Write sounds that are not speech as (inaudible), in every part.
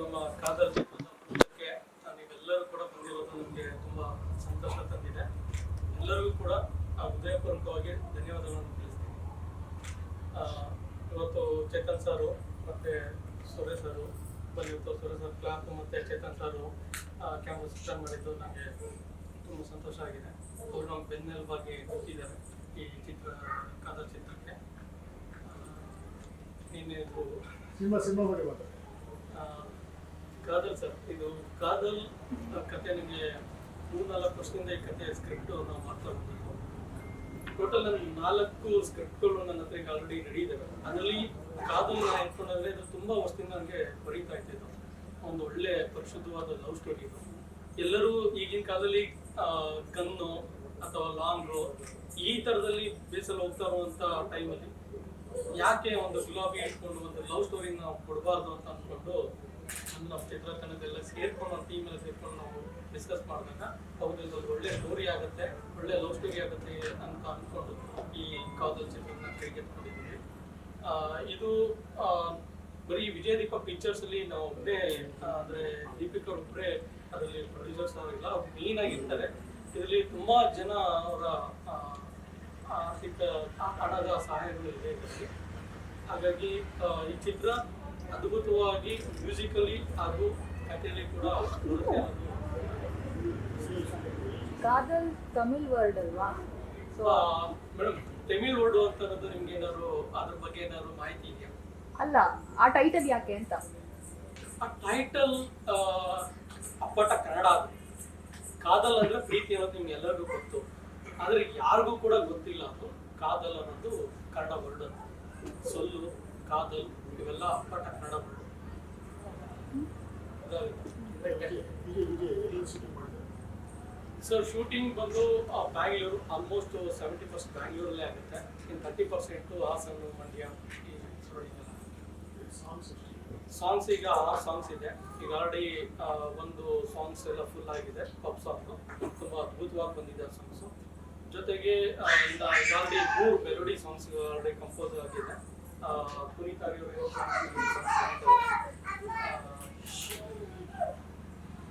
ನಮ್ಮ ಕಾದರ್ ಚಿತ್ರಕ್ಕೆ ನೀವೆಲ್ಲರೂ ಕೂಡ ಬಂದಿರೋದು ನಮಗೆ ತುಂಬ ಸಂತೋಷ ತಂದಿದೆ ಎಲ್ಲರಿಗೂ ಕೂಡ ಹೃದಯಪೂರ್ವಕವಾಗಿ ಧನ್ಯವಾದಗಳನ್ನು ತಿಳಿಸ್ತೀನಿ ಇವತ್ತು ಚೇತನ್ ಸಾರು ಮತ್ತು ಸುರೇಶ್ ಸರು ಬಂದಿತ್ತು ಸುರೇಶ್ ಸರ್ ಕ್ಲಾಪ್ ಮತ್ತು ಚೇತನ್ ಸಾರು ಕ್ಯಾಂಪಸ್ ಸಿಸ್ಟಮ್ ಮಾಡಿದ್ದು ನನಗೆ ತುಂಬ ಸಂತೋಷ ಆಗಿದೆ ಅವರು ನಮ್ಮ ಬೆನ್ನೆಲುಬಾಗಿ ಕೂತಿದ್ದಾರೆ ಈ ಚಿತ್ರ ಕಾದರ್ ಚಿತ್ರಕ್ಕೆ ಆ, ನಿನ್ನೆ ಸಿನಿಮಾ ಸಿನಿಮಾ ಬಗ್ಗೆ ಮಾತಾಡಿ. ಕಾದಲ್ ಸರ್ ಇದು ಕಾದಲ್ ಕತೆ ನಿಮಗೆ ಮೂರ್ನಾಲ್ಕು ವರ್ಷದಿಂದ ಈ ಕತೆ ಸ್ಕ್ರಿಪ್ಟ್ ನಾವು ಮಾಡ್ತಾ ಟೋಟಲ್ ನನ್ನ ನಾಲ್ಕು ಸ್ಕ್ರಿಪ್ಟ್ಗಳು ನನ್ನ ಹತ್ರ ಈಗ ಆಲ್ರೆಡಿ ರೆಡಿ ಇದ್ದಾವೆ ಅದರಲ್ಲಿ ಕಾದಲ್ ನಾನು ಅದು ಇದು ತುಂಬ ವರ್ಷದಿಂದ ನನಗೆ ಬರೀತಾ ಇದ್ದಿದ್ದು. ಒಂದು ಒಳ್ಳೆ ಪರಿಶುದ್ಧವಾದ ಲವ್ ಸ್ಟೋರಿ ಇದು. ಎಲ್ಲರೂ ಈಗಿನ ಕಾಲದಲ್ಲಿ ಗನ್ನು ಅಥವಾ ಲಾಂಗು ಈ ಥರದಲ್ಲಿ ಬೇಸಲು ಹೋಗ್ತಾ ಇರುವಂಥ ಟೈಮಲ್ಲಿ ಯಾಕೆ ಒಂದು ಗುಲಾಬಿ ಇಟ್ಕೊಂಡು ಒಂದು ಲವ್ ಸ್ಟೋರಿ ನಾವು ಕೊಡಬಾರ್ದು ಅಂತ ಅಂದ್ಕೊಂಡು ನಮ್ಮ ಚಿತ್ರತನದೆಲ್ಲ ಸೇರ್ಕೊಂಡು ನಮ್ಮ ಎಲ್ಲ ಸೇರ್ಕೊಂಡು ನಾವು ಡಿಸ್ಕಸ್ ಮಾಡಿದಾಗ ಹೌದು ಒಂದು ಒಳ್ಳೆ ಸ್ಟೋರಿ ಆಗುತ್ತೆ ಒಳ್ಳೆ ಲವ್ ಸ್ಟೋರಿ ಆಗುತ್ತೆ ಅಂತ ಅಂದ್ಕೊಂಡು ಈ ಕಾದಲ್ ಚಿತ್ರನ ಕೈಗೆತ್ಕೊಂಡಿದ್ದೀವಿ ಆ, ಇದು ಬರೀ ವಿಜಯ ದೀಪ ಪಿಕ್ಚರ್ಸ್ ಅಲ್ಲಿ ನಾವು ಒಬ್ಬರೇ ಅಂದ್ರೆ ದೀಪಿಕಾ ಒಬ್ಬರೇ ಅದರಲ್ಲಿ ಪ್ರೊಡ್ಯೂಸರ್ಸ್ ಅವರೆಲ್ಲ ಮೇನ್ ಆಗಿರ್ತಾರೆ. ಇದರಲ್ಲಿ ತುಂಬಾ ಜನ ಅವರ ಆ, ಆರ್ಥಿಕ ಹಣದ ಸಹಾಯಗಳು ಇದೆ ಇದರಲ್ಲಿ. ಹಾಗಾಗಿ ಈ ಚಿತ್ರ ಅದ್ಭುತವಾಗಿ ಮ್ಯೂಸಿಕಲಿ ಹಾಗೂ ಕಥೆಯಲ್ಲಿ ಕೂಡ ಕಾದಲ್ ತಮಿಳ್ ವರ್ಡ್ ಅಲ್ವಾ? ಸೊ ಮೇಡಮ್ ತಮಿಳ್ ವರ್ಡ್ ಅಂತ ನಿಮ್ಗೆ ಏನಾದ್ರು ಅದ್ರ ಬಗ್ಗೆ ಏನಾದ್ರು ಮಾಹಿತಿ ಇದೆಯಾ? ಅಲ್ಲ ಆ ಟೈಟಲ್ ಯಾಕೆ ಅಂತ? ಆ ಟೈಟಲ್ ಅಪ್ಪಟ ಕನ್ನಡ ಕಾದಲ್ ಅಂದ್ರೆ ಪ್ರೀತಿ ಅನ್ನೋದು ನಿಮ್ಗೆ ಎಲ್ಲರಿಗೂ ಗೊತ್ತು. ಆದ್ರೆ ಯಾರಿಗೂ ಕೂಡ ಗೊತ್ತಿಲ್ಲ ಅದು. ಕಾದಲ್ ಅನ್ನೋದು ಕನ್ನಡ ವರ್ಡ್ ಸೊಲ್ಲು, ಕಾದಲ್ ಇವೆಲ್ಲ ಅಪ್ಪಟ ಕನ್ನಡ ವರ್ಡ್. ಸರ್, ಶೂಟಿಂಗ್ ಬಂದು ಬ್ಯಾಂಗ್ಳೂರು ಆಲ್ಮೋಸ್ಟ್ ಸೆವೆಂಟಿ ಪರ್ಸೆಂಟ್ ಬ್ಯಾಂಗ್ಳೂರಲ್ಲೇ ಆಗುತ್ತೆ. ಇನ್ನು thirty percent Hassan Mandya songs songs ಈಗ ಆ ಸಾಂಗ್ಸ್ ಇದೆ. ಈಗ ಆಲ್ರೆಡಿ ಒಂದು ಸಾಂಗ್ಸ್ ಎಲ್ಲ ಫುಲ್ ಆಗಿದೆ ಪಪ್ ಸಾಂಗ್ ತುಂಬಾ ಅದ್ಭುತವಾಗಿ ಬಂದಿದೆ ಆ ಸಾಂಗ್ಸ್ ಜೊತೆಗೆ ಆಲ್ರೆಡಿ ಮೂರು ಮೆಲೋಡಿ ಸಾಂಗ್ಸ್ ಆಲ್ರೆಡಿ ಕಂಪೋಸ್ ಆಗಿದೆ ಪುನೀತ್ ಅವರು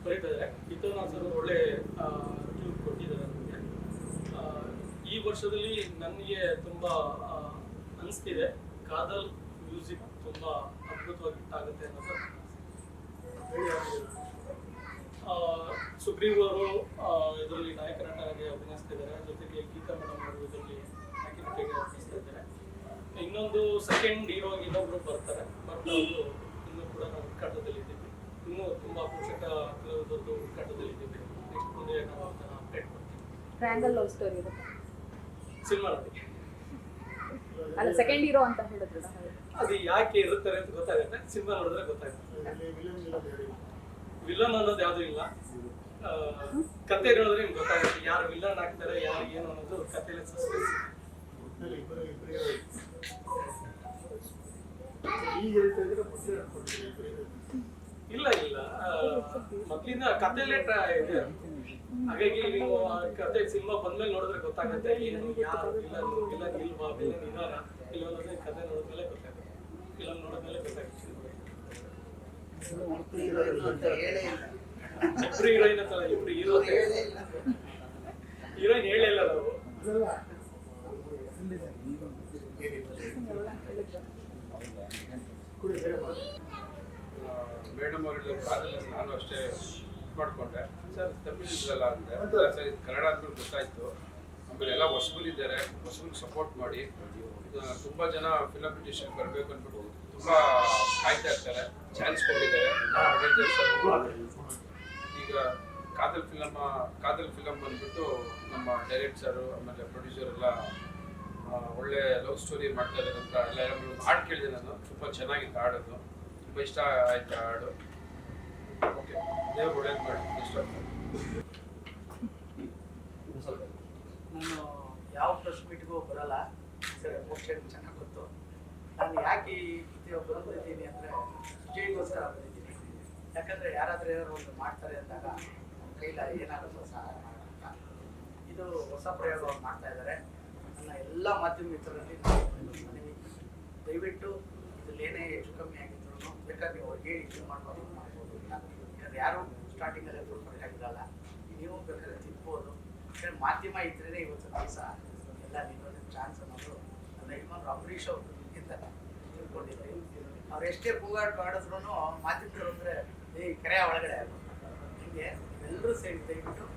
ಬರೀತಾರೆ ವಿದ್ಯಾನಾಥ್ ಸರ್ ಒಳ್ಳೆ ಟ್ಯೂನ್ ಕೊಟ್ಟಿದ್ದಾರೆ ನಮಗೆ. ಈ ವರ್ಷದಲ್ಲಿ ನನಗೆ ತುಂಬಾ ಅನಿಸ್ತಿದೆ. ಕಾದಲ್ ಮ್ಯೂಸಿಕ್ ತುಂಬಾ ಅದ್ಭುತವಾಗಿ ಆಗುತ್ತೆ ಅನ್ನೋದು ಆ, ಸುಗ್ರೀವ್ ಅವರು ಇದರಲ್ಲಿ ನಾಯಕ ನಟನಾಗಿ ಅಭಿನಯಿಸ್ತಿದ್ದಾರೆ ಜೊತೆಗೆ ಗೀತಾ ಮೇಡಮ್ ಅವರು ಇದರಲ್ಲಿ ನಾಯಕ ನಟಿಯಾಗಿ ಅಭಿನಯಿಸ್ತಾ ಇದ್ದಾರೆ ಇನ್ನೊಂದು ಸೆಕೆಂಡ್ ಹೀರೋ ಇನ್ನೊಬ್ರು ಬರ್ತಾರೆ. ಬಟ್ ಅವರು ಇನ್ನೂ ಕೂಡ ನಾವು ಹುಡುಕಾಟದಲ್ಲಿ ಇದ್ದೀವಿ. ಇನ್ನೂ ತುಂಬಾ ಪೋಷಕ ಕಲಾವಿದರದ್ದು ಹುಡುಕಾಟದಲ್ಲಿ ಇದ್ದೀವಿ. ನೆಕ್ಸ್ಟ್ ಮುಂದೆ ನಾವು ಅದನ್ನ ಅಪ್ಡೇಟ್ ಮಾಡ್ತೀವಿ. ಟ್ರ್ಯಾಂಗಲ್ ಲವ್ ಸ್ಟೋರಿ ಇದೆ. ಸಿನಿಮಾದಲ್ಲಿ. ಅಲ್ಲ ಸೆಕೆಂಡ್ ಹೀರೋ ಅಂತ ಹೇಳಿದ್ರಲ್ಲ ಅದು ಯಾಕೆ ಇರುತ್ತಾರೆ ಅಂತ ಗೊತ್ತಾಗುತ್ತೆ. ಸಿನಿಮಾ ನೋಡಿದ್ರೆ ಗೊತ್ತಾಗುತ್ತೆ. ವಿಲನ್ ಯಾರು ವಿಲನ್ ಅನ್ನೋದು ಯಾವುದೂ ಇಲ್ಲ. ಕತೆ ಹೇಳಿದ್ರೆ ನಿಮ್ಗೆ ಗೊತ್ತಾಗುತ್ತೆ ಯಾರು ವಿಲನ್ ಆಗ್ತಾರೆ ಯಾರು ಏನು ಅನ್ನೋದು ಕಥೆಯಲ್ಲಿ ಸಸ್ಪೆನ್ಸ್ ಈಗ. ಇಲ್ಲ. ಇಲ್ಲ ಮೊದ್ಲಿಂದ ಟ್ರ- ಇದೆ. ಹಾಗಾಗಿ ನೀವು ಕತೆ ಸಿನಿಮಾ ಬಂದ್ಮೇಲೆ ನೋಡಿದ್ರೆ ಗೊತ್ತಾಗುತ್ತೆ, ಏನು, ಯಾರು ಇಲ್ಲ ಇಲ್ಲ ನಿಲ್ವಾ ಇಲ್ಲ ಇದಾರ, ಇಲ್ಲ ಅನ್ನೋದು ಕತೆ ನೋಡಿದ್ಮೇಲೆ ಗೊತ್ತಾಗುತ್ತೆ. ವಿಲನ್ ನೋಡಿದ್ಮೇಲೆ ಗೊತ್ತಾಗುತ್ತೆ. ಇಬ್ರು ಹೀರೋಯಿನ್ ಅಂತ ಇಬ್ರು ಹೀರೋ ಹೀರೋಯಿನ್ ಹೇಳಿಲ್ಲ ಇಲ್ಲ ನಾವು ಅದಲ್ಲ ಕುಡಿ ಬೇರೆ ಮಾಡಿ ಮೇಡಮ್ ಅವರಿಗೆ ಕಾದಲ್ಲಿ ನಾನು ಅಷ್ಟೇ ಮಾಡಿಕೊಂಡೆ ಸರ್ ಇದ್ರಲ್ಲ ಅಂದೆ ಸರ್, ಇದು ಕನ್ನಡ ಅಂತ ಗೊತ್ತಾಯ್ತು. ಆಮೇಲೆ ಎಲ್ಲ ಹೊಸಬರಿದ್ದಾರೆ ಹೊಸಬ್ರಿಗೆ ಸಪೋರ್ಟ್ ಮಾಡಿ. ತುಂಬ ಜನ ಫಿಲಮ್ ಪಿಟಿಷನ್ ಬರಬೇಕು ಅಂದ್ಬಿಟ್ಟು ತುಂಬ ಕಾಯ್ತಾ ಇರ್ತಾರೆ. ಚಾನ್ಸ್ ಕೊಟ್ಟಿದ್ದಾರೆ. ಈಗ ಕಾದಲ್ ಫಿಲಮ್ ಕಾದಲ್ ಫಿಲಮ್ ಬಂದ್ಬಿಟ್ಟು ನಮ್ಮ ಡೈರೆಕ್ಟರ್ ಆಮೇಲೆ ಪ್ರೊಡ್ಯೂಸರ್ ಎಲ್ಲ ಒಳ್ಳೆ ಲವ್ ಸ್ಟೋರಿ ಮಾಡ್ತಾ ಇದ್ದಾರೆ ಅಂತ ಎಲ್ಲ ಹಾಡು ಕೇಳಿದೆ ನಾನು ತುಂಬ ಚೆನ್ನಾಗಿತ್ತು ಹಾಡೋದು. ತುಂಬ ಇಷ್ಟ ಆಯ್ತು ಹಾಡು. ಓಕೆ ದೇವ್ರು ಒಳ್ಳೇದು ಮಾಡಿ ಇಷ್ಟ ನಾನು ಯಾವ ಪ್ರೆಸ್ ಮೀಟ್ಗೂ ಬರಲ್ಲ. ಸರ್ ಮೋಕ್ಷನ್ ಚೆನ್ನಾಗಿ ಗೊತ್ತು. ನಾನು ಯಾಕೆ ಈ ರೀತಿ ಅಂದರೆ ವಿಜಯ್ಗೋಸ್ಕರ ಬಂದಿದ್ದೀನಿ. ಯಾಕಂದರೆ ಯಾರಾದರೂ ಏನಾದ್ರು ಒಂದು ಮಾಡ್ತಾರೆ ಅಂದಾಗ ಕೈಲ ಏನಾದರೂ ಸಹಾಯ ಮಾಡೋಣ ಇದು ಹೊಸ ಪ್ರಯೋಗವನ್ನು ಮಾಡ್ತಾ ಇದ್ದಾರೆ. ಎಲ್ಲ ಮಾಧ್ಯಮ ಮಿತ್ರರಲ್ಲಿ ಕಮ್ಮಿ ಆಗಿದ್ರು ದಯವಿಟ್ಟು ಬೇಕಾದರೆ ಅವ್ರಿಗೆ ಇದು ಮಾಡ್ಬೋದು. ಯಾಕಂದ್ರೆ ಯಾರು ಸ್ಟಾರ್ಟಿಂಗಲ್ಲೇ ಪರ್ಫೆಕ್ಟ್ ಆಗಿರಲ್ಲ. ನೀವು ಬೇಕಾದ್ರೆ ತಿನ್ಬೋದು. ಯಾಕಂದ್ರೆ ಮಾಧ್ಯಮ ಇದ್ರೇ ಇವತ್ತು ದಿವಸ ಎಲ್ಲ ನಿಲ್ಲೋದಕ್ಕೆ ಚಾನ್ಸ್ ಅನ್ನೋದು ನನ್ನ ಯಜಮಾನ್ರು ಅಂಬರೀಷ್ ಅವರು ನಿಂತಿದ್ದಾರೆ ತಿಳ್ಕೊಂಡಿದ್ದಾರೆ. ಅವ್ರು ಎಷ್ಟೇ ಕೂಗಾಟ ಮಾಡಿದ್ರು ಮಾಧ್ಯಮದವ್ರು ಅಂದರೆ ಈ ಕೆರೆಯ ಒಳಗಡೆ ಹಿಂಗೆ ಎಲ್ಲರೂ ಸೇರಿ ದಯವಿಟ್ಟು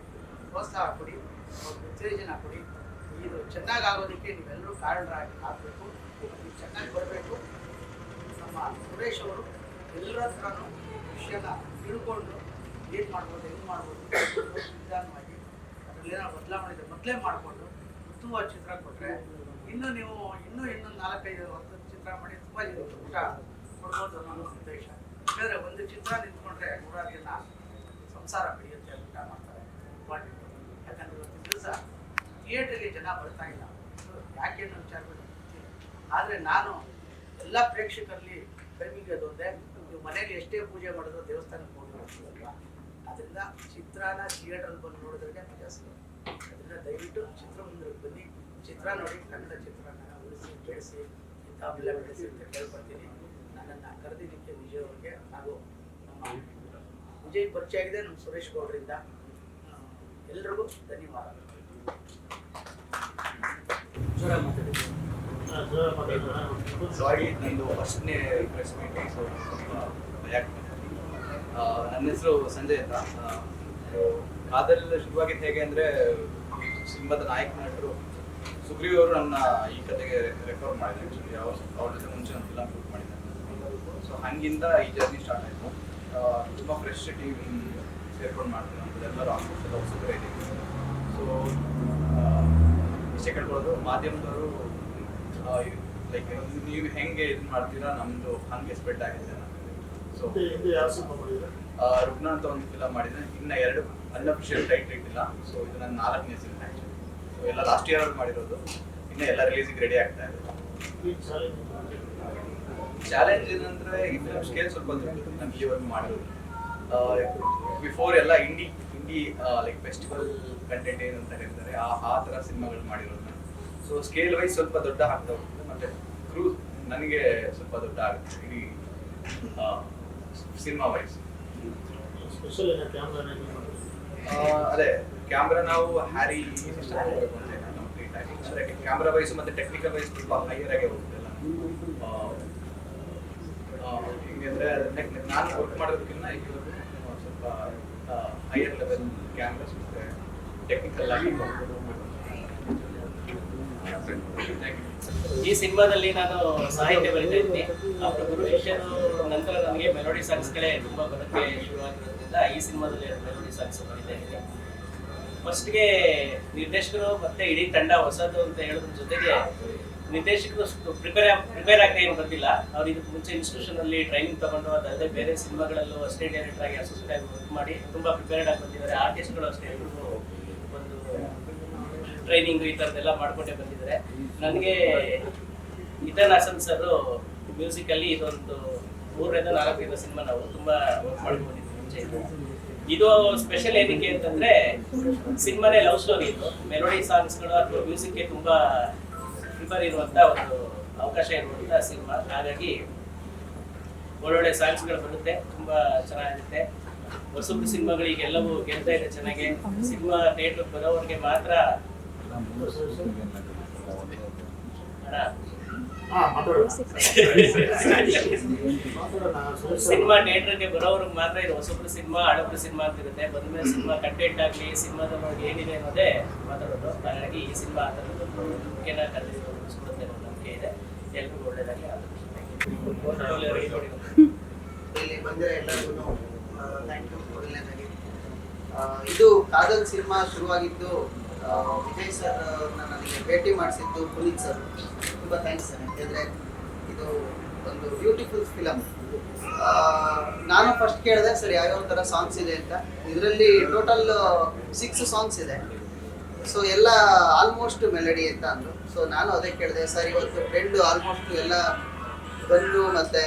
ಪ್ರೋತ್ಸಾಹ ಕೊಡಿ ಉತ್ತೇಜನ ಕೊಡಿ. ಇದು ಚೆನ್ನಾಗಿ ಆಗೋದಕ್ಕೆ ನೀವೆಲ್ಲರೂ ಕಾರಣರಾಗಿ ಆಗಬೇಕು. ಚೆನ್ನಾಗಿ ಬರಬೇಕು. ನಮ್ಮ ಸುರೇಶ್ ಅವರು ಎಲ್ಲರ ಹತ್ರನೂ ವಿಷಯನ ತಿಳ್ಕೊಂಡು ಏನು ಮಾಡ್ಬೋದು, ಹೆಂಗೆ ಮಾಡ್ಬೋದು ನಿಧಾನವಾಗಿ ಅದರಲ್ಲಿ ಏನೋ ಬದಲಾವಣೆ ಮೊದಲೇ ಮಾಡಿಕೊಂಡು ಉತ್ತಮವಾದ ಚಿತ್ರ ಕೊಟ್ಟರೆ ಇನ್ನೂ ನೀವು ಇನ್ನೂ ಇನ್ನೊಂದು ನಾಲ್ಕೈದು ಹತ್ತು ಚಿತ್ರ ಮಾಡಿ ತುಂಬ ಊಟ ಕೊಡ್ಬೋದು ಅನ್ನೋ ಸಂದೇಶ ಯಾಕಂದರೆ ಒಂದು ಚಿತ್ರ ನಿಂತ್ಕೊಂಡ್ರೆ ನೂರಾರು ಸಂಸಾರ ಬೆಳೆಯುತ್ತೆ ಊಟ ಮಾಡ್ತಾರೆ. ಮಾಡಿ ಯಾಕಂದ್ರೆ ಇವತ್ತಿನ ದಿವಸ ಥಿಯೇಟ್ರಿಗೆ ಜನ ಬರ್ತಾ ಇಲ್ಲ. ಯಾಕೆ ಅನ್ನೋ ವಿಚಾರ ಆದರೆ ನಾನು ಎಲ್ಲ ಪ್ರೇಕ್ಷಕರಲ್ಲಿ ಕರ್ಮಿಗೆ ಅದೊಂದೆ ನೀವು ಮನೆಗೆ ಎಷ್ಟೇ ಪೂಜೆ ಮಾಡಿದ್ರು ದೇವಸ್ಥಾನಕ್ಕೆ ಹೋಗಿ ನೋಡ್ತೀವಲ್ವಾ ಅದರಿಂದ ಚಿತ್ರಾನ ಥಿಯೇಟ್ರಲ್ಲಿ ಬಂದು ನೋಡಿದ್ರೆ ಮಜಾ ಅದರಿಂದ ದಯವಿಟ್ಟು ಚಿತ್ರಮಂದಿರಕ್ಕೆ ಬನ್ನಿ. ಚಿತ್ರ ನೋಡಿ, ಕನ್ನಡ ಚಿತ್ರನ ಉಳಿಸಿ, ಬೆಳೆಸಿ ಇಂಥ ಬೆಲೆ ಬೆಳೆಸಿ ಅಂತ ಕೇಳ್ಕೊಳ್ತೀನಿ. ನನ್ನನ್ನು ಕರೆದಿದ್ದಕ್ಕೆ ವಿಜಯ್ ಅವ್ರಿಗೆ ಹಾಗೂ ನಮ್ಮ ವಿಜಯ್ ಪರಿಚಯ ಆಗಿದೆ, ನಮ್ಮ ಸುರೇಶ್ ಗೌಡರಿಂದ. ಎಲ್ರಿಗೂ ಧನ್ಯವಾದಗಳು. ಸಾರಿ ನಂದು ಫಸ್ಟ್ನೇ ಪ್ರೆಸ್ ಮೀಟಿಂಗ್ ಸೊ ನನ್ನ ಹೆಸರು ಸಂಜಯ್ ಅಂತ. ಆ, so, ಕಾದಲ್ ಶುರುವಾಗಿದ್ದು ಹೇಗೆ ಅಂದರೆ ಸಿಂಹದ ನಾಯಕ ನಟರು ಸುಗ್ರೀವ್ ಅವರು ನನ್ನ ಈ ಕತೆಗೆ ರೆಫರ್ ಮಾಡಿದ್ರು. ಆ್ಯಕ್ಚುಲಿ ಅವ್ರ ಅವ್ರ ಜೊತೆ ಮುಂಚೆ ಒಂದು ಫಿಲಮ್ ಶೂಟ್ ಮಾಡಿದ್ದೆ. ಸೊ ಹಂಗಿಂದ ಈ ಜರ್ನಿ ಸ್ಟಾರ್ಟ್ ಆಯಿತು. ತುಂಬ ಫ್ರೆಶ್ ಟೀಮ್ ಸೇರ್ಕೊಂಡು ಮಾಡ್ತೀನಿ ಅಂತ ಎಲ್ಲರೂ ಆಲ್ಮೋಸ್ಟ್ ಎಲ್ಲ ಹೊಸಬ್ರೆ ಇದೆ ಸೊ ಇಷ್ಟೇ ಕೇಳ್ಕೊಳ್ಳೋದು ಮಾಧ್ಯಮದವರು ಲೈಕ್ ನೀವು ಹೆಂಗೆ ಇದು ಮಾಡ್ತೀರಾ ನಮ್ದು ಹಂಗೆ ಸ್ಪ್ರೆಡ್ ಆಗಿದೆ ಸೊ ರುಗ್ನ ಅಂತ ಒಂದು ಫಿಲಮ್ ಮಾಡಿದ್ರೆ ಇನ್ನ ಎರಡು ಅನ್ಅಫಿಷಿಯಲ್ ಟೈಟ್ ಇಟ್ಟಿಲ್ಲ. ಸೊ ಇದು ನನ್ನ ನಾಲ್ಕನೇ ಸಿನಿಮಾ ಸೊ ಎಲ್ಲ ಲಾಸ್ಟ್ ಇಯರ್ ಅವ್ರು ಮಾಡಿರೋದು. ಇನ್ನ ಎಲ್ಲ ರಿಲೀಸಿಗೆ ರೆಡಿ ಆಗ್ತಾ ಇದೆ. ಚಾಲೆಂಜ್ ಏನಂದ್ರೆ ಈ ಫಿಲಮ್ ಸ್ಕೇಲ್ ಸ್ವಲ್ಪ ಇಲ್ಲಿವರೆಗೂ ಮಾಡಿರೋದು. ಬಿಫೋರ್ ಎಲ್ಲ indie indie like festival content ಏನಂತ ಹೇಳ್ತಾರೆ ಆ ಆ ಥರ ಸಿನಿಮಾಗಳು ಮಾಡಿರೋದನ್ನ ನಾನು ಸೊ ಸ್ಕೇಲ್ ವೈಸ್ ಸ್ವಲ್ಪ ದೊಡ್ಡ ಆಗ್ತಾ ಹೋಗ್ತದೆ ಮತ್ತೆ ಕ್ರೂ ನನಗೆ ಸ್ವಲ್ಪ ದೊಡ್ಡ ಆಗುತ್ತೆ ಇಡೀ ಸಿನಿಮಾ ವೈಸ್ ಅದೇ ಕ್ಯಾಮ್ರಾ ನಾವು ಹ್ಯಾರಿ ಹೋಗ್ಬೇಕು ಅಂತ ಕಂಪ್ಲೀಟ್ ಆಗಿ ಅಂದರೆ ಕ್ಯಾಮ್ರಾ ವೈಸ್ ಮತ್ತೆ ಟೆಕ್ನಿಕಲ್ ವೈಸ್ ಸ್ವಲ್ಪ ಹೈಯರ್ ಆಗಿ ಹೋಗುತ್ತೆ ಎಲ್ಲ. ಹೆಂಗೆ ಅಂದರೆ ಅಂದ್ರೆ ನಾನು ವರ್ಕ್ ಮಾಡೋದಕ್ಕಿಂತ ಇದು ಸ್ವಲ್ಪ ಹೈಯರ್ ಲೆವೆಲ್ ಕ್ಯಾಮ್ರಾಸ್ ಮತ್ತೆ ಟೆಕ್ನಿಕಲ್ ಆಗಿ ಈ ಸಿನಿಮಾದಲ್ಲಿ ನಾನು ಸಾಹಿತ್ಯ ಬರೀತಾ ಇದ್ದೀನಿ ಗುರು ಶಿಷ್ಯರು ನಂತರ ನನಗೆ ಮೆಲೋಡಿ ಸಾಂಗ್ಸ್ಗಳೇ ತುಂಬ ಬರೋಕ್ಕೆ ಶುರುವಾಗಿರೋದ್ರಿಂದ ಈ ಸಿನಿಮಾದಲ್ಲಿ ಮೆಲೋಡಿ ಸಾಂಗ್ಸ್ ಬರೀತಾ ಇದ್ದೀನಿ ಫಸ್ಟ್ಗೆ ನಿರ್ದೇಶಕರು ಮತ್ತೆ ಇಡೀ ತಂಡ ಹೊಸದು ಅಂತ ಹೇಳೋದ್ರ ಜೊತೆಗೆ ನಿರ್ದೇಶಕರು ಪ್ರಿಪೇರ್ ಪ್ರಿಪೇರ್ ಆಗದೆ ಏನು ಗೊತ್ತಿಲ್ಲ. ಅವ್ರು ಇದಕ್ಕೆ ಮುಂಚೆ ಇನ್ಸ್ಟಿಟ್ಯೂಷನ್ ಅಲ್ಲಿ ಟ್ರೈನಿಂಗ್ ತಗೊಂಡು ಅದಲ್ಲದೆ ಬೇರೆ ಸಿನಿಮಾಗಳಲ್ಲೂ ಅಷ್ಟೇ ಡೈರೆಕ್ಟರ್ ಆಗಿ ಅಸೋಸಿಯೇಟ್ ಆಗಿ ವರ್ಕ್ ಮಾಡಿ ತುಂಬಾ ಪ್ರಿಪೇರ್ಡ್ ಆಗಿ ಬಂದಿದ್ದಾರೆ. ಆರ್ಟಿಸ್ಟ್ಗಳು ಅಷ್ಟೇ ಎಲ್ರಿಗೂ ಒಂದು ಟ್ರೈನಿಂಗ್ ಈ ಥರದ್ದೆಲ್ಲ ಮಾಡ್ಕೊಂಡೇ ಬಂದಿದ್ದಾರೆ. ನನಗೆ ನಿತನ್ ಹಾಸನ್ ಸರ್ ಮ್ಯೂಸಿಕ್ ಅಲ್ಲಿ ಇದೊಂದು ಮೂರರಿಂದ ನಾಲ್ಕರಿಂದ ಸಿನಿಮಾ ನಾವು ತುಂಬಾ ವರ್ಕ್ ಮಾಡ್ಕೊಂಡಿದ್ವಿ ಮುಂಚೆ. ಇದು. ಇದು ಸ್ಪೆಷಲ್ ಏನಕ್ಕೆ ಅಂತಂದ್ರೆ, ಸಿನಿಮಾನೇ ಲವ್ ಸ್ಟೋರಿ ಇದು. ಮೆಲೋಡಿ ಸಾಂಗ್ಸ್ಗಳು ಅಥವಾ ಮ್ಯೂಸಿಕ್ಗೆ ತುಂಬಾ ಇರುವಂತ ಒಂದು ಅವಕಾಶ ಇರುವಂತ ಸಿನಿಮಾ. ಹಾಗಾಗಿ ಒಳ್ಳೊಳ್ಳೆ ಸಾಂಗ್ಸ್ಗಳು ಬರುತ್ತೆ ತುಂಬಾ ಚೆನ್ನಾಗಿರುತ್ತೆ. ಹೊಸಬ್ರು ಸಿನಿಮಾಗಳು ಎಲ್ಲವೂ ಗೆಲ್ತಾ ಇದೆ ಚೆನ್ನಾಗಿ. ಸಿನಿಮಾ ಥಿಯೇಟರ್ ಬರೋವ್ರಿಗೆ ಮಾತ್ರ ಸಿನಿಮಾ ಥಿಯೇಟರ್ಗೆ ಬರೋವ್ರಿಗೆ ಮಾತ್ರ ಇದು ಹೊಸಬ್ರು ಸಿನಿಮಾ ಹಳಬ್ರು ಸಿನಿಮಾ ಅಂತ ಇರುತ್ತೆ. ಬಂದ್ಮೇಲೆ ಸಿನಿಮಾ ಕಂಟೆಂಟ್ ಆಗಲಿ ಸಿನಿಮಾದ ಏನಿದೆ ಅನ್ನೋದೇ ಮಾತಾಡೋದು. ಹಾಗಾಗಿ ಈ ಸಿನಿಮಾ ಆ ಥರದ್ದು ಒಂದು ನಂಬಿಕೆನ ಕಲಿಸ್ಕೊಡುತ್ತೆ ಅನ್ನೋ ನಂಬಿಕೆ ಇದೆ ಥ್ಯಾಂಕ್ ಯು ಇದು ಕಾದಲ್ ಸಿನಿಮಾ ಶುರುವಾಗಿದ್ದು ವಿಜಯ್ ಸರ್ ನನಗೆ ಭೇಟಿ ಮಾಡಿಸಿದ್ದು ಪುನೀತ್ ಸರ್ ತುಂಬ ಥ್ಯಾಂಕ್ಸ್ ಸರ್ ಯಾಕೆಂದರೆ ಇದು ಒಂದು ಬ್ಯೂಟಿಫುಲ್ ಫಿಲಮ್ ನಾನು ಫಸ್ಟ್ ಕೇಳಿದೆ, ಸರ್ ಯಾವ್ಯಾವ ಥರ ಸಾಂಗ್ಸ್ ಇದೆ ಅಂತ. ಇದರಲ್ಲಿ ಟೋಟಲ್ ಸಿಕ್ಸ್ ಸಾಂಗ್ಸ್ ಇದೆ. ಸೊ ಎಲ್ಲ ಆಲ್ಮೋಸ್ಟ್ ಮೆಲಡಿ ಅಂತ ಅಂದರು. ಸೊ ನಾನು ಅದೇ ಕೇಳಿದೆ, ಸರ್, ಇವತ್ತು ಟ್ರೆಂಡ್ ಆಲ್ಮೋಸ್ಟ್ ಎಲ್ಲ ಬಂದು ಮತ್ತೆ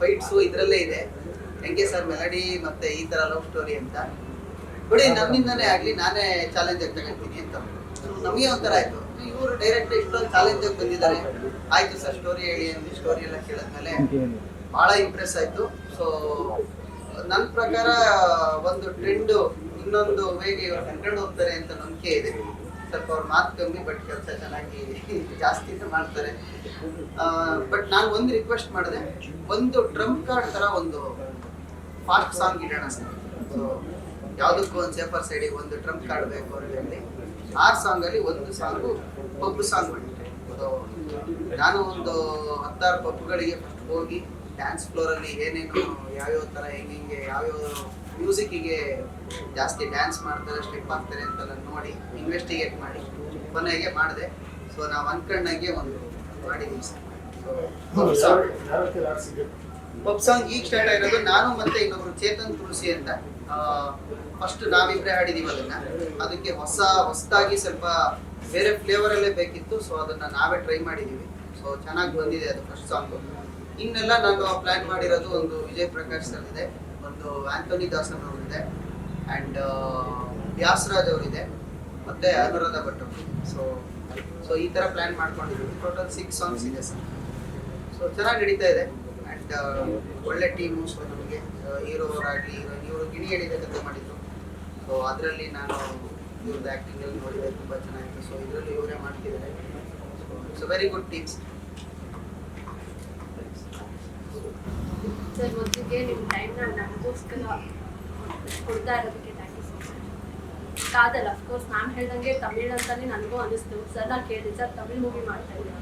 ಫೈಟ್ಸು ಇದರಲ್ಲೇ ಇದೆ. ಹೆಂಗೆ ಸರ್ ಮೆಲಡಿ ಮತ್ತೆ ಈ ಥರ ಲವ್ ಸ್ಟೋರಿ ಅಂತ? ಬಿಡಿ ನನ್ನಿಂದನೇ ಆಗಲಿ, ನಾನೇ ಚಾಲೆಂಜ್ ಆಗಿ ತಗೊಳ್ತೀನಿ ಅಂತ. ನಮಗೆ ಒಂಥರ ಆಯಿತು. ಇವರು ಡೈರೆಕ್ಟ್ ಇಷ್ಟೊಂದು ಚಾಲೆಂಜ್ ಆಗಿ ಬಂದಿದ್ದಾರೆ. ಆಯಿತು ಸರ್ ಸ್ಟೋರಿ ಹೇಳಿ ಅಂತ ಸ್ಟೋರಿ ಎಲ್ಲ ಕೇಳಿದ್ಮೇಲೆ ಭಾಳ ಇಂಪ್ರೆಸ್ ಆಯಿತು. ಸೊ ನನ್ನ ಪ್ರಕಾರ ಒಂದು ಟ್ರೆಂಡ್ ಇನ್ನೊಂದು ವೇಗೆ ಇವರು ಕರ್ಕೊಂಡು ಹೋಗ್ತಾರೆ ಅಂತ ನಂಬಿಕೆ ಇದೆ. ಸ್ವಲ್ಪ ಅವ್ರ ಮಾತು ಕಮ್ಮಿ ಬಟ್ ಕೆಲಸ ಚೆನ್ನಾಗಿ (laughs) ಜಾಸ್ತಿ ಮಾಡ್ತಾರೆ. ಬಟ್ ನಾನು ಒಂದು ರಿಕ್ವೆಸ್ಟ್ ಮಾಡಿದೆ. ಒಂದು ಟ್ರಂಪ್ ಕಾರ್ಡ್ ತರ ಒಂದು ಫಾಸ್ಟ್ ಸಾಂಗ್ ಇಡೋಣ ಸರ್. ಯಾವುದಕ್ಕೂ ಒಂದು ಸೇಫರ್ ಸೈಡಿಗೆ ಒಂದು ಟ್ರಂಪ್ ಕಾರ್ಡ್ ಬೇಕು ಅಂತ ಹೇಳಿ. ಆರು ಸಾಂಗಲ್ಲಿ ಒಂದು ಸಾಂಗು ಪಬ್ ಸಾಂಗ್ ಮಾಡಿದ್ದೆ. ನಾನು ಒಂದು ಹತ್ತಾರು ಪಬ್ಗಳಿಗೆ ಫಸ್ಟ್ ಹೋಗಿ ಡ್ಯಾನ್ಸ್ ಫ್ಲೋರ್ ಅಲ್ಲಿ ಏನೇನು ಯಾವ್ಯಾವ ತರ ಹೆಂಗೆ ಹೆಂಗೆ ಯಾವ್ಯಾವ ಮ್ಯೂಸಿಕ್ಕಿಗೆ ಜಾಸ್ತಿ ಡ್ಯಾನ್ಸ್ ಮಾಡ್ತಾರೆ ಸ್ಟೆಪ್ ಆಗ್ತಾರೆ ಅಂತೆಲ್ಲ ನೋಡಿ ಇನ್ವೆಸ್ಟಿಗೇಟ್ ಮಾಡಿ. ಕೊನೆಗೆ ಮಾಡಿದೆ. ಸೊ ನಾವು ಅನ್ಕೊಂಡಂಗೆ ಒಂದು ಮಾಡಿದ್ದೀವಿ ಸರ್ ಪಬ್ ಸಾಂಗ್ ಈಗ ಸ್ಟಾರ್ಟ್ ಆಗಿರೋದು ನಾನು ಮತ್ತೆ ಇನ್ನೊಬ್ರು ಚೇತನ್ ತುಳಸಿ ಅಂತ. ಫಸ್ಟ್ ನಾವಿಬ್ರೇ ಹಾಡಿದೀವಿ ಅದನ್ನ. ಅದಕ್ಕೆ ಹೊಸ ಹೊಸದಾಗಿ ಸ್ವಲ್ಪ ಬೇರೆ ಫ್ಲೇವರ್ ಅಲ್ಲೇ ಬೇಕಿತ್ತು. ಸೊ ಅದನ್ನ ನಾವೇ ಟ್ರೈ ಮಾಡಿದೀವಿ. ಸೊ ಚೆನ್ನಾಗಿ ಬಂದಿದೆ ಅದು ಫಸ್ಟ್ ಸಾಂಗ್ ಇನ್ನೆಲ್ಲ ನಾನು ಪ್ಲಾನ್ ಮಾಡಿರೋದು ಒಂದು ವಿಜಯ್ ಪ್ರಕಾಶ್ ಸರ್ ಇದೆ ಒಂದು ಆಂಥೋನಿ ದಾಸನ್ ಅವರಿದೆ ಅಂಡ್ ವ್ಯಾಸರಾಜ್ ಅವರಿದೆ, ಮತ್ತೆ ಅನುರಾಧ ಭಟ್ ಅವರು. ಸೊ ಸೊ ಈ ತರ ಪ್ಲಾನ್ ಮಾಡ್ಕೊಂಡಿದ್ದೀವಿ ಟೋಟಲ್ ಸಿಕ್ಸ್ ಸಾಂಗ್ಸ್ ಇದೆ ಸರ್. ಸೊ ಚೆನ್ನಾಗಿ ನಡೀತಾ ಇದೆ. ಅಂಡ್ ಒಳ್ಳೆ ಟೀಮು ಸೊ ನಮಗೆ ಹೀರೋರಾಗಲಿ ಹೀರೋಯಿನ್, ಇವರು ಗಿಣಿ ಹೇಳಿದ ಕಥೆ ಮಾಡಿದ್ರು. ಸೊ ಅದರಲ್ಲಿ ನಾನು ಇವ್ರದ್ದು ಆ್ಯಕ್ಟಿಂಗಲ್ಲಿ ನೋಡಿದೆ, ತುಂಬ ಚೆನ್ನಾಗಿತ್ತು. ಸೊ ಇದರಲ್ಲಿ ಇವರೇ ಮಾಡ್ತಿದ್ದಾರೆ. So very good teams sir ಮೊದಲಿಗೆ ನಿಮ್ಮ ಟೈಮ್ನ ನಮಗೋಸ್ಕರ ಕೊಡ್ತಾ ಇರೋದಕ್ಕೆ thank you sir Kaadal of course ma'am ಹೇಳ್ದಂಗೆ ತಮಿಳ್ ಅಂತಾನೆ ನನಗೂ ಅನಿಸ್ತು. ಸರ್, ನಾನು ಕೇಳಿದೆ, ಸರ್, ತಮಿಳ್ ಮೂವಿ ಮಾಡ್ತಾ ಇದ್ದೀನಿ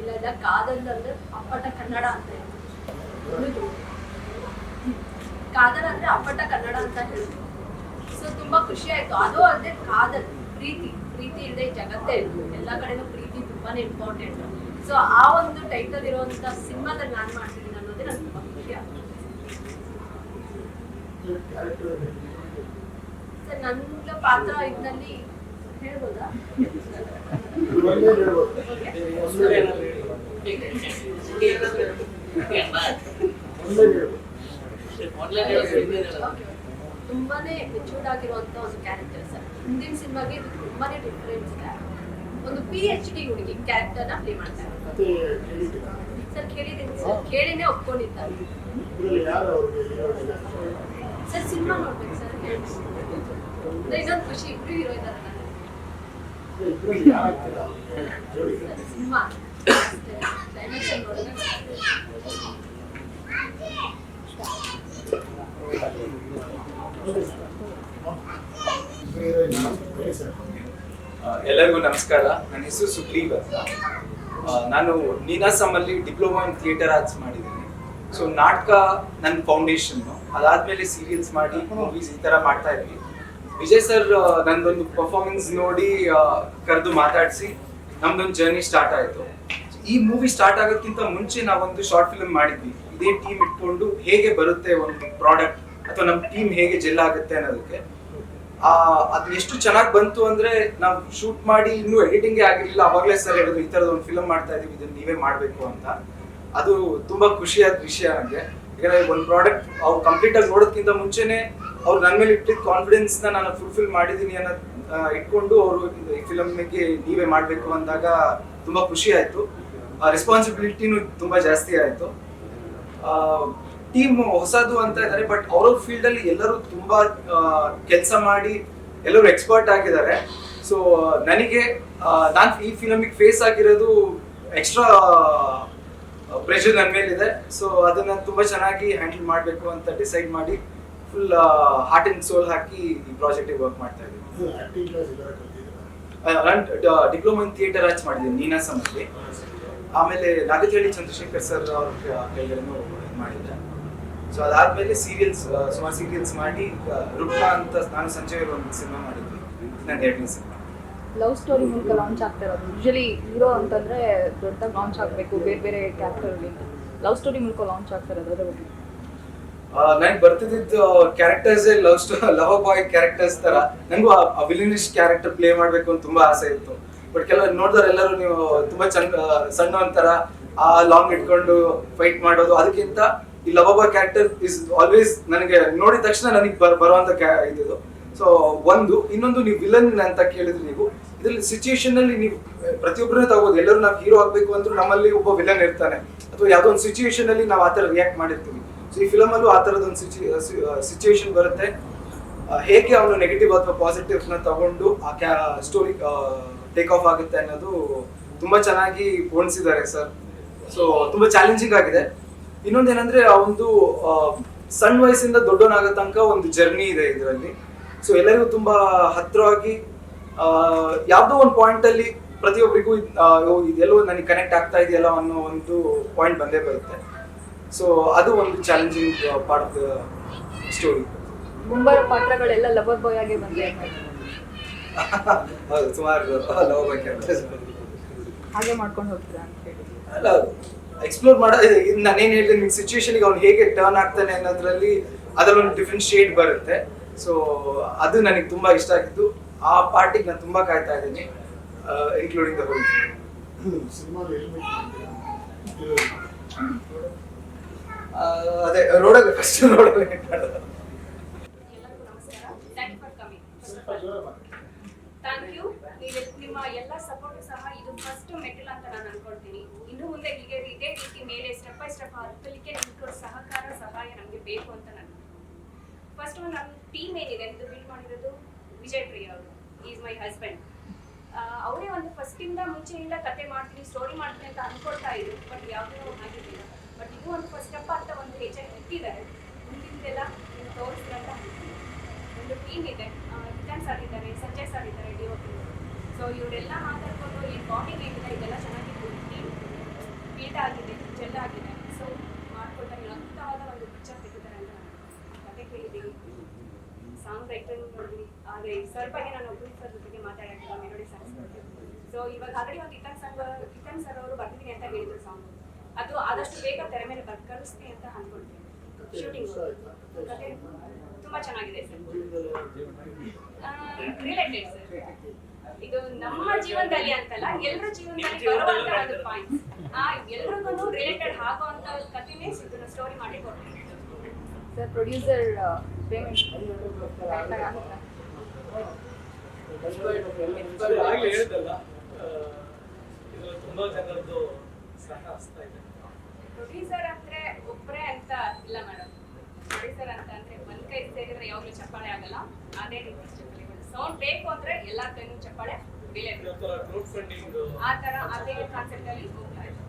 ಇಲ್ಲ ಇಲ್ಲ ಕಾದಲ್ ಅಂದ್ರೆ ಅಪ್ಪಟ ಕನ್ನಡ ಅಂತ ಹೇಳಿದ್ರು ಕಾದಲ್ ಅಂದ್ರೆ ಅಪ್ಪಟ ಕನ್ನಡ ಅಂತ ಹೇಳಿದ್ರು ಸೊ ತುಂಬಾ ಖುಷಿ ಆಯ್ತು. ಅದು ಅಲ್ಲದೆ ಕಾದಲ್, ಪ್ರೀತಿ. ಪ್ರೀತಿ ಇಲ್ಲದೆ ಜಗತ್ತೇ ಇಲ್ಲ. ಎಲ್ಲ ಕಡೆನೂ ಪ್ರೀತಿ ತುಂಬಾನೇ ಇಂಪಾರ್ಟೆಂಟ್ ಸೊ ಆ ಒಂದು ಟೈಟಲ್ ಇರುವಂತ ಸಿನಿಮಾದಲ್ಲಿ ನಾನು ಮಾಡ್ತಿದ್ದೀನಿ ಅನ್ನೋದೇ ನನಗೆ ತುಂಬಾ ಖುಷಿ ಆಗ್ತದೆ ಕ್ಯಾರೆಕ್ಟರ್ ಸರ್ ನನ್ನ ಪಾತ್ರ ಇದರಲ್ಲಿ ಹೇಳ್ಬೋದಾ. ತುಂಬಾನೇ ಮೆಚೂರ್ಡ್ ಆಗಿರುವಂತ ಒಂದು ಕ್ಯಾರೆಕ್ಟರ್ ಸರ್. ಹಿಂದಿನ ಸಿನಿಮಾಗೆ ಇದು ತುಂಬಾನೇ ಡಿಫ್ರೆನ್ಸ್ ಒಂದು ಪಿ ಎಚ್ ಡಿ ಹುಡುಗಿ ಕ್ಯಾರೆಕ್ಟರ್ನ ಪ್ಲೇ ಮಾಡ್ತಾರೆ ಸರ್ ಕೇಳಿದ್ದೀನಿ ಸರ್. ಕೇಳಿನೇ ಒಪ್ಕೊಂಡಿದ್ದಾರೆ. ಸರ್ ಸಿನಿಮಾ ನೋಡ್ಬೇಕು ಸರ್ ಹೇಳ್ಬೇಕು ಇನ್ನೊಂದು ಖುಷಿ ಇಬ್ರು ಹೀರೋ ಇದ್ದಾರೆ ಅಂದ್ರೆ ಸಿನಿಮಾ. ಆ, ಎಲ್ಲರಿಗೂ ನಮಸ್ಕಾರ. ನನ್ನ ಹೆಸರು ಸುಗ್ರೀವ್ ಅಂತ. ನಾನು ನೀನಾಸಮ್ ಅಲ್ಲಿ ಡಿಪ್ಲೊಮಾ ಇನ್ ಥಿಯೇಟರ್ ಆರ್ಟ್ಸ್ ಮಾಡಿದ್ದೀನಿ. ಸೊ ನಾಟಕ ನನ್ನ ಫೌಂಡೇಶನ್ ಅದಾದ್ಮೇಲೆ ಸೀರಿಯಲ್ಸ್ ಮಾಡಿ ಮೂವೀಸ್ ಈ ತರ ಮಾಡ್ತಾ ಇದ್ವಿ. ವಿಜಯ್ ಸರ್ ನಂದೊಂದು ಪರ್ಫಾರ್ಮೆನ್ಸ್ ನೋಡಿ ಕರೆದು ಮಾತಾಡಿಸಿ ನಮ್ದೊಂದು ಜರ್ನಿ ಸ್ಟಾರ್ಟ್ ಆಯ್ತು. ಈ ಮೂವಿ ಸ್ಟಾರ್ಟ್ ಆಗೋಕ್ಕಿಂತ ಮುಂಚೆ ನಾವೊಂದು ಶಾರ್ಟ್ ಫಿಲ್ಮ್ ಮಾಡಿದ್ವಿ. ಇದೇ ಟೀಮ್ ಇಟ್ಕೊಂಡು ಹೇಗೆ ಬರುತ್ತೆ ಒಂದು ಪ್ರಾಡಕ್ಟ್ ಅಥವಾ ನಮ್ಮ ಟೀಮ್ ಹೇಗೆ ಜೆಲ್ ಆಗುತ್ತೆ ಅನ್ನೋದಕ್ಕೆ. ಅದು ಎಷ್ಟು ಚೆನ್ನಾಗಿ ಬಂತು ಅಂದ್ರೆ ನಾವು ಶೂಟ್ ಮಾಡಿ ಇನ್ನೂ ಎಡಿಟಿಂಗ್ ಆಗಿರಲಿಲ್ಲ, ಅವಾಗಲೇ ಸರ್ ಹೇಳಿದ್ರು, ಈ ತರದ ಒಂದು ಫಿಲ್ಮ್ ಮಾಡ್ತಾ ಇದೀವಿ, ಇದನ್ನ ನೀವೇ ಮಾಡಬೇಕು ಅಂತ. ಅದು ತುಂಬಾ ಖುಷಿಯಾದ ವಿಷಯ ನನಗೆ ಯಾಕಂದ್ರೆ ಒಂದು ಪ್ರಾಡಕ್ಟ್ ಅವ್ರು ಕಂಪ್ಲೀಟ್ ಆಗಿ ನೋಡೋದಕ್ಕಿಂತ ಮುಂಚೆನೆ ಅವ್ರು ನನ್ನ ಮೇಲೆ ಇಟ್ಟಿದ್ದ ಕಾನ್ಫಿಡೆನ್ಸ್ನ ನಾನು ಫುಲ್ಫಿಲ್ ಮಾಡಿದೀನಿ ಅನ್ನೋ ಇಟ್ಕೊಂಡು ಅವರು ಈ ಫಿಲಮ್ಗೆ ನೀವೇ ಮಾಡಬೇಕು ಅಂದಾಗ ತುಂಬಾ ಖುಷಿ ಆಯ್ತು. ರೆಸ್ಪಾನ್ಸಿಬಿಲಿಟಿನೂ ತುಂಬಾ ಜಾಸ್ತಿ ಆಯ್ತು. ಟೀಮ್ ಹೊಸದು ಅಂತ ಇದ್ದಾರೆ ಬಟ್ ಅವ್ರವ್ರ ಫೀಲ್ಡ್ ಅಲ್ಲಿ ಎಲ್ಲರೂ ತುಂಬಾ ಕೆಲಸ ಮಾಡಿ ಎಲ್ಲರೂ ಎಕ್ಸ್ಪರ್ಟ್ ಆಗಿದ್ದಾರೆ. ಸೊ ನನಗೆ ನಾನು ಈ ಫಿಲಮಿಗೆ ಫೇಸ್ ಆಗಿರೋದು ಎಕ್ಸ್ಟ್ರಾ ಪ್ರೆಷರ್ ನನ್ನ ಮೇಲಿದೆ. ಸೊ ಅದನ್ನ ತುಂಬಾ ಚೆನ್ನಾಗಿ ಹ್ಯಾಂಡಲ್ ಮಾಡಬೇಕು ಅಂತ ಡಿಸೈಡ್ ಮಾಡಿ ಫುಲ್ ಹಾರ್ಟ್ ಅಂಡ್ ಸೋಲ್ ಹಾಕಿ ಈ ಪ್ರಾಜೆಕ್ಟಿಗೆ ವರ್ಕ್ ಮಾಡ್ತಾ ಇದ್ದೀನಿ. ನಾನು ಡಿಪ್ಲೊಮಾ ಇನ್ ಥಿಯೇಟರ್ ಆಚ್ ಮಾಡಿದ್ದೀನಿ ನೀನಾಸಮಲ್ಲಿ ಆಮೇಲೆ ನಾಗತಿಹಳ್ಳಿ ಚಂದ್ರಶೇಖರ್ ಸರ್ ಅವ್ರ ಕೈಗಳನ್ನು ಮಾಡಿದ್ದೆ. ಸೊ ಅದಾದ್ಮೇಲೆ ಸೀರಿಯಲ್ಸ್ ಸುಮಾರು ಸೀರಿಯಲ್ಸ್ ಮಾಡಿ ರುಕ್ಮಾ ಅಂತ ನಾನು ಸಂಜೆ ಒಂದು ಸಿನಿಮಾ ಮಾಡಿದ್ವಿ. ನನ್ನ ಎರಡನೇ ಸಿನಿಮಾ ಲವ್ ಸ್ಟೋರಿ ಮೂಲಕ ಲಾಂಚ್ ಆಗ್ತಾ ಇರೋದು. ಯೂಶಲಿ ಹೀರೋ ಅಂತಂದ್ರೆ ದೊಡ್ಡದಾಗಿ ಲಾಂಚ್ ಆಗಬೇಕು, ಬೇರೆ ಬೇರೆ ಕ್ಯಾರೆಕ್ಟರ್ಗಿಂತ ಲವ್ ಸ್ಟೋರಿ ಮೂಲಕ ಲಾಂಚ್ ಆಗ್ತಾ ಇರೋದು ಅದ್ರ ಬಗ್ಗೆ. ನನಗೆ ಬರ್ತಿದ್ದ ಕ್ಯಾರೆಕ್ಟರ್ಸ್ ಲವ್ ಸ್ಟೋ ಲವ್ ಬಾಯ್ ಕ್ಯಾರೆಕ್ಟರ್ಸ್ ತರ. ನನಗೂ ಆ ವಿಲಿನಿಶ್ ಕ್ಯಾರೆಕ್ಟರ್ ಪ್ಲೇ ಮಾಡ್ಬೇಕು ಅಂತ ತುಂಬಾ ಆಸೆ ಇತ್ತು. ಬಟ್ ಕೆಲವರು ನೋಡಿದ್ರೆ ಎಲ್ಲರೂ ನೀವು ತುಂಬಾ ಚಂದ ಸಣ್ಣ ಒಂಥರ ಆ ಲಾಂಗ್ ಇಟ್ಕೊಂಡು ಫೈಟ್ ಮಾಡೋದು, ಅದಕ್ಕಿಂತ ಈ love boy character is always ನನಗೆ ನೋಡಿದ ತಕ್ಷಣ ನನಗೆ ಬರುವಂತ ಇದು ಸೊ ಒಂದು, ಇನ್ನೊಂದು ನೀವು ವಿಲನ್ ಅಂತ ಕೇಳಿದ್ರಿ ನೀವು, ಇದ್ರಲ್ಲಿ ಸಿಚುಯೇಷನ್ ಅಲ್ಲಿ ನೀವು ಪ್ರತಿಯೊಬ್ಬರನ್ನ ತಗೋದು ಎಲ್ಲರೂ ನಾವು ಹೀರೋ ಆಗ್ಬೇಕು ಅಂದ್ರೂ ನಮ್ಮಲ್ಲಿ ಒಬ್ಬ ವಿಲನ್ ಇರ್ತಾನೆ. ಅಥವಾ ಯಾವ್ದೋ ಒಂದು ಸಿಚುಯೇಷನ್ ಅಲ್ಲಿ ನಾವು ಆತರ ರಿಯಾಕ್ಟ್ ಮಾಡಿರ್ತೀವಿ. ಸೊ ಈ ಫಿಲಮಲ್ಲೂ ಆ ತರದೊಂದು ಸಿಚುಯೇಷನ್ ಬರುತ್ತೆ. ಹೇಗೆ ಅವನು ನೆಗೆಟಿವ್ ಅಥವಾ ಪಾಸಿಟಿವ್ನ ತಗೊಂಡು ಆ ಕ್ಯಾ ಸ್ಟೋರಿ ಟೇಕ್ ಆಫ್ ಆಗುತ್ತೆ ಅನ್ನೋದು ತುಂಬಾ ಚೆನ್ನಾಗಿ ಹೋಣಿಸಿದ್ದಾರೆ ಸರ್. ಸೊ ತುಂಬಾ ಚಾಲೆಂಜಿಂಗ್ ಆಗಿದೆ. ಇನ್ನೊಂದೇನಂದ್ರೆ ಆ ಒಂದು ಸಣ್ಣ ವಯಸ್ಸಿಂದ ದೊಡ್ಡವನಾಗೋ ತನಕ ಒಂದು ಜರ್ನಿ ಇದೆ ಇದರಲ್ಲಿ. ಸೊ ಎಲ್ಲರಿಗೂ ತುಂಬಾ ಹತ್ರವಾಗಿ ಯಾವುದೋ ಒಂದು ಪಾಯಿಂಟ್ ಅಲ್ಲಿ ಪ್ರತಿಯೊಬ್ಬರಿಗೂ ಇದೆಲ್ಲೋ ನನಗೆ ಕನೆಕ್ಟ್ ಆಗ್ತಾ ಇದೆಯಲ್ಲ ಅನ್ನೋ ಒಂದು ಪಾಯಿಂಟ್ ಬಂದೇ ಬರುತ್ತೆ. ಸೊ ಅದು ಒಂದು challenging part of the story ಮುಂಬರೋ ಪಾತ್ರಗಳೆಲ್ಲ ಲವರ್ ಬಾಯ್ ಆಗಿ ಬಂದ್ರೆ (laughs) ಹೌದು ಸುಮಾರು ಲವ್ ಬಗ್ಗೆ ಹಾಗೆ ಮಾಡ್ಕೊಂಡು ಹೋಗ್ತೀರಾ ಅಂತ ಹೇಳಿ ಅಲ್ಲ ಎಕ್ಸ್ಪ್ಲೋರ್ ಮಾಡ ನಾನೇನು ಹೇಳಿದೆ ನಿಮ್ಮ ಸಿಚುವೇಶನ್ಗೆ ಅವ್ನು ಹೇಗೆ ಟರ್ನ್ ಆಗ್ತಾನೆ ಅನ್ನೋದ್ರಲ್ಲಿ ಅದ್ರಲ್ಲಿ ಒಂದು ಡಿಫ್ರೆಂಟ್ ಶೇಡ್ ಬರುತ್ತೆ. ಸೊ ಅದು ನನಗೆ ತುಂಬಾ ಇಷ್ಟ ಆಗಿತ್ತು ಆ ಪಾರ್ಟಿಗೆ ನಾನು ತುಂಬಾ ಕಾಯ್ತಾ ಇದ್ದೀನಿ ಇನ್ಕ್ಲೂಡಿಂಗ್ ದ ಹೋಲ್ ಅದೇ ರೋಡಲ್ಲಿ ಫಸ್ಟ್ ರೋಡಲ್ಲಿ ಎಲ್ಲರಿಗೂ ನಮಸ್ಕಾರ thank you for coming thank you ನಿಮ್ಮ ಎಲ್ಲ ಸಪೋರ್ಟ್ ಸಹ ಇದು ಫಸ್ಟ್ ಮೆಟಲ್ ಅಂತ ನಾನು ಅನ್ಕೊಳ್ತೀನಿ. ಇನ್ನು ಮುಂದೆ ಹೀಗೆ ಇದೇ ರೀತಿ ಮೇಲೆ ಸ್ಟೆಪ್ ಬೈ ಸ್ಟೆಪ್ ಹತ್ತಲಿಕ್ಕೆ ನಿಮ್ಗೆ ಸಹಕಾರ ಸಹಾಯ ನಮಗೆ ಬೇಕು ಅಂತ ನಾನು ಫಸ್ಟ್ ನನ್ನ ಟೀಮ್ ಏನಿದೆ ಅಂತ ಬಿಲ್ಡ್ ಮಾಡಿರೋದು ವಿಜಯ್ ಪ್ರಿಯ ಅವರು. ಈಸ್ ಮೈ ಹಸ್ಬೆಂಡ್ ಅವರೇ ಒಂದು ಫಸ್ಟಿಂದ ಮುಂಚೆಯಿಂದ ಕತೆ ಮಾಡ್ತೀನಿ ಸ್ಟೋರಿ ಮಾಡ್ತೀನಿ ಅಂತ ಅನ್ಕೊಳ್ತಾ ಇದ್ರು ಬಟ್ ಯಾವುದೂ ಆಗಿರಲಿಲ್ಲ. ಬಟ್ ಇದು ಒಂದು ಫಸ್ಟ್ ಸ್ಟೆಪ್ ಅಂತ ಒಂದು ಹೆಜ್ಜೆ ಇಟ್ಟಿದ್ದಾರೆ ಮುಂದಿಂದೆಲ್ಲ ತೋರಿಸ್ಲಿ ಅಂತ. ಒಂದು ಟೀಮ್ ಇದೆ. ಹಿತನ್ ಸರ್ ಇದ್ದಾರೆ, ಸಂಜಯ್ ಸರ್ ಇದ್ದಾರೆ, ಡಿ ಸೊ ಇವರೆಲ್ಲ ಮಾತಾಡ್ಕೊಂಡು ಈ ಬಾಡಿ ಏನಿದೆ ಇದೆಲ್ಲ ಚೆನ್ನಾಗಿ ಟೀಮ್ ಬಿಲ್ಡ್ ಆಗಿದೆ ಜೆಲ್ ಆಗಿದೆ. ಸೊ ಮಾಡ್ಕೊಳ್ತಾರೆ ಅದ್ಭುತವಾದ ಒಂದು ಪಿಕ್ಚರ್ ಕೇಳಿದ್ದೀನಿ ಸಾಂಗ್ ರೈಟರ್ ನೋಡಿದ್ವಿ ಆದರೆ ಸರ್ ಬಗ್ಗೆ ನಾನು ಒಬ್ಬರು ಸರ್ ಜೊತೆಗೆ ಮಾತಾಡೋಕ್ಕಿಲ್ಲ ಮೆಲೋಡಿ ಸಾಂಗ್ಸ್ ಸೊ ಇವಾಗ ಆಲ್ರೆಡಿ ಒಂದು ಇತನ್ ಸರ್ ಇತನ್ ಸರ್ ಅವರು ಬರ್ತೀನಿ ಅಂತ ಹೇಳಿದ್ರು ಸಾಂಗ್ ಅದು ಆದಷ್ಟು ಬೇಗ ತೆರೆ ಮೇಲೆ ಬರ್ ಕಳಿಸ್ತೀನಿ ಅಂತ ಅಂದ್ಕೊಳ್ತೀನಿ ಶೂಟಿಂಗ್ ಕತೆ ತುಂಬಾ ಚೆನ್ನಾಗಿದೆ ಸರ್. Related sir. ಇದು ನಮ್ಮ ಜೀವನದಲ್ಲಿ ಅಂತಲ್ಲ ಎಲ್ಲರ ಜೀವನದಲ್ಲಿ ಬರುವಂತಹ ಪಾಯಿಂಟ್ ಆ ಎಲ್ರಿಗೂ ರಿಲೇಟೆಡ್ ಆಗುವಂತ ಕಥೆನೇ ಇದನ್ನ ಸ್ಟೋರಿ ಮಾಡಿ ಕೊಡ್ತೀನಿ. ಸರ್ ಪ್ರೊಡ್ಯೂಸರ್ ಪೇಮೆಂಟ್ ಕರೆಕ್ಟಾಗಿ ಆಗುತ್ತಾ ಸರ್ ಆಗ್ಲೇ ಹೇಳಿದಲ್ಲ ಇದರಲ್ಲಿ ತುಂಬಾ ಜನರದ್ದು ಸಹ ಹಸ್ತ ಇದೆ. ಪ್ರೊಡ್ಯೂಸರ್ ಅಂದ್ರೆ ಒಬ್ಬರೇ ಅಂತ ಇಲ್ಲ ಮೇಡಮ್ ಪ್ರೊಡ್ಯೂಸರ್ ಅಂತ ಅಂದ್ರೆ ಒಂದ್ ಕೈ ಸೇರಿದ್ರೆ ಯಾವಾಗ್ಲೂ ಚಪ್ಪಾಳೆ ಆಗಲ್ಲ. ಅದೇ ರೀತಿ ಸೌಂಡ್ ಬೇಕು ಅಂದ್ರೆ ಎಲ್ಲಾ ಕೈನೂ ಚಪ್ಪಾಳೆ ಬಿಲೆ ಆ ಥರ ಕ್ರೌಡ್ ಫಂಡಿಂಗ್ ಆ ತರ ಅದೇ ಕಾನ್ಸೆಪ್ಟ್ ಅಲ್ಲಿ ಹೋಗ್ತಾ ಇದೆ.